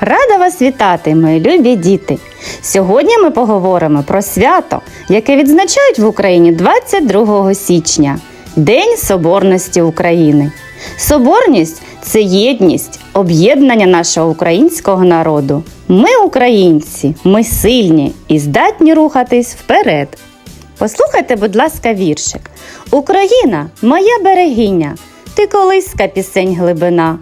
Рада вас вітати, мої любі діти! Сьогодні ми поговоримо про свято, яке відзначають в Україні 22 січня День Соборності України. Соборність це єдність, об'єднання нашого українського народу. Ми українці, ми сильні і здатні рухатись вперед. Послухайте, будь ласка, віршик. Україна, моя берегиня, ти колиска пісень глибина.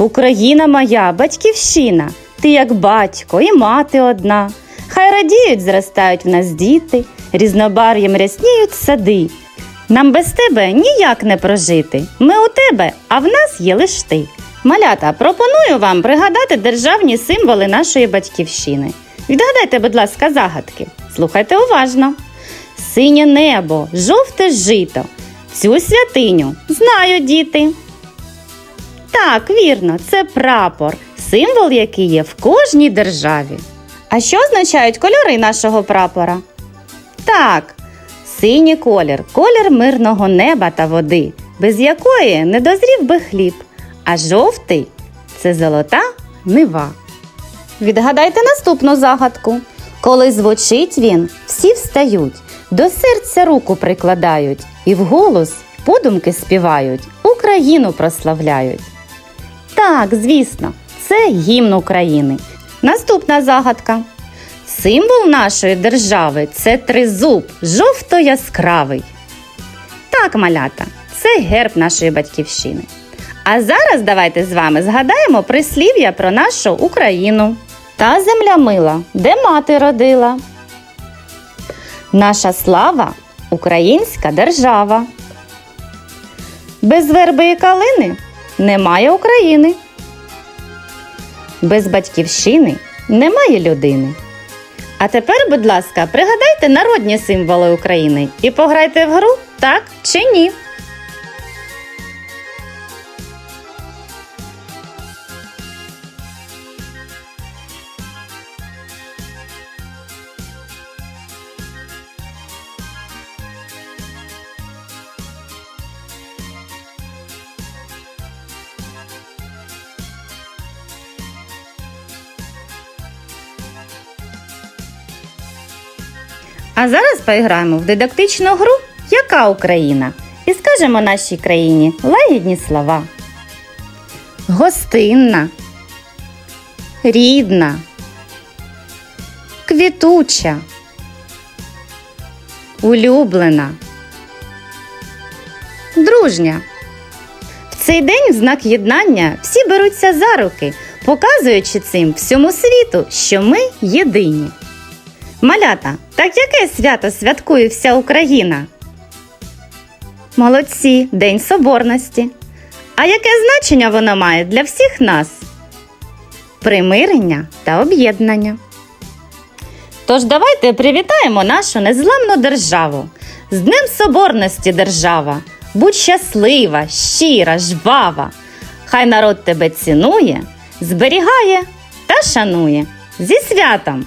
Україна моя, батьківщина, ти як батько і мати одна. Хай радіють, зростають в нас діти, різнобар'ям рясніють сади. Нам без тебе ніяк не прожити. Ми у тебе, а в нас є лиш ти. Малята, пропоную вам пригадати державні символи нашої батьківщини. Відгадайте, будь ласка, загадки. Слухайте уважно. Синє небо, жовте жито. Цю святиню знають діти. Так, вірно, це прапор, символ, який є в кожній державі. А що означають кольори нашого прапора? Так, синій колір, колір мирного неба та води, без якої не дозрів би хліб, а жовтий це золота нива. Відгадайте наступну загадку. Коли звучить він, всі встають, до серця руку прикладають і вголос подумки співають, Україну прославляють. Так, звісно, це гімн України. Наступна загадка. Символ нашої держави це тризуб, жовто яскравий. Так, малята, це герб нашої батьківщини. А зараз давайте з вами згадаємо прислів'я про нашу Україну. Та земля мила, де мати родила. Наша слава українська держава. Без верби і калини немає України. Без батьківщини немає людини. А тепер, будь ласка, пригадайте народні символи України і пограйте в гру так чи ні. А зараз поіграємо в дидактичну гру Яка Україна? І скажемо нашій країні лагідні слова. Гостинна, рідна, квітуча, улюблена, дружня. В цей день в знак єднання всі беруться за руки, показуючи цим всьому світу, що ми єдині. Малята, так яке свято святкує вся Україна? Молодці, День Соборності. А яке значення воно має для всіх нас? Примирення та об'єднання. Тож давайте привітаємо нашу незламну державу. З Днем Соборності держава. Будь щаслива, щира, жвава. Хай народ тебе цінує, зберігає та шанує. Зі святом!